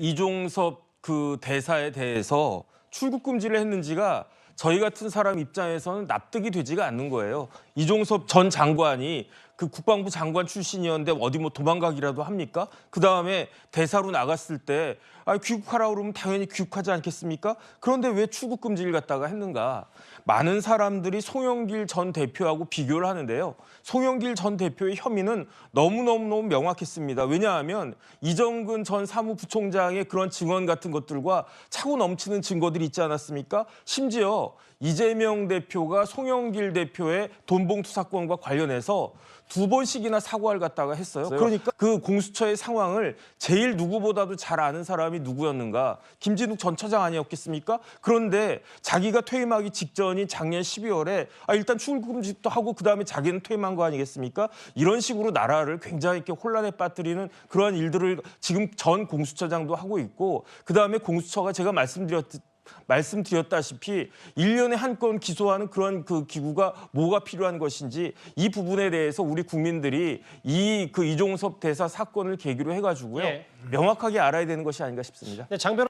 이종섭 그 대사에 대해서 출국 금지를 했는지가 저희 같은 사람 입장에서는 납득이 되지가 않는 거예요. 이종섭 전 장관이 그 국방부 장관 출신이었는데 어디 뭐 도망가기라도 합니까? 그 다음에 대사로 나갔을 때 아, 귀국하라 그러면 당연히 귀국하지 않겠습니까? 그런데 왜 출국 금지를 갖다가 했는가? 많은 사람들이 송영길 전 대표하고 비교를 하는데요. 송영길 전 대표의 혐의는 너무너무너무 명확했습니다. 왜냐하면 이정근 전 사무부총장의 그런 증언 같은 것들과 차고 넘치는 증거들이 있지 않았습니까? 심지어 이재명 대표가 송영길 대표의 돈봉투 사건과 관련해서 두 번씩이나 사과를 갖다가 했어요. 그러니까 그 공수처의 상황을 제일 누구보다도 잘 아는 사람이 누구였는가? 김진욱 전 처장 아니었겠습니까? 그런데 자기가 퇴임하기 직전인 작년 12월에 아, 일단 출국금지도 하고 그 다음에 자기는 퇴임한 거 아니겠습니까? 이런 식으로 나라를 굉장히 이렇게 혼란에 빠뜨리는 그러한 일들을 지금 전 공수처장도 하고 있고 그 다음에 공수처가 제가 말씀드렸 말씀드렸다시피 일년에 한 건 기소하는 그런 그 기구가 뭐가 필요한 것인지 이 부분에 대해서 우리 국민들이 이 그 이종섭 대사 사건을 계기로 해가지고요 예. 명확하게 알아야 되는 것이 아닌가 싶습니다. 네, 장 변호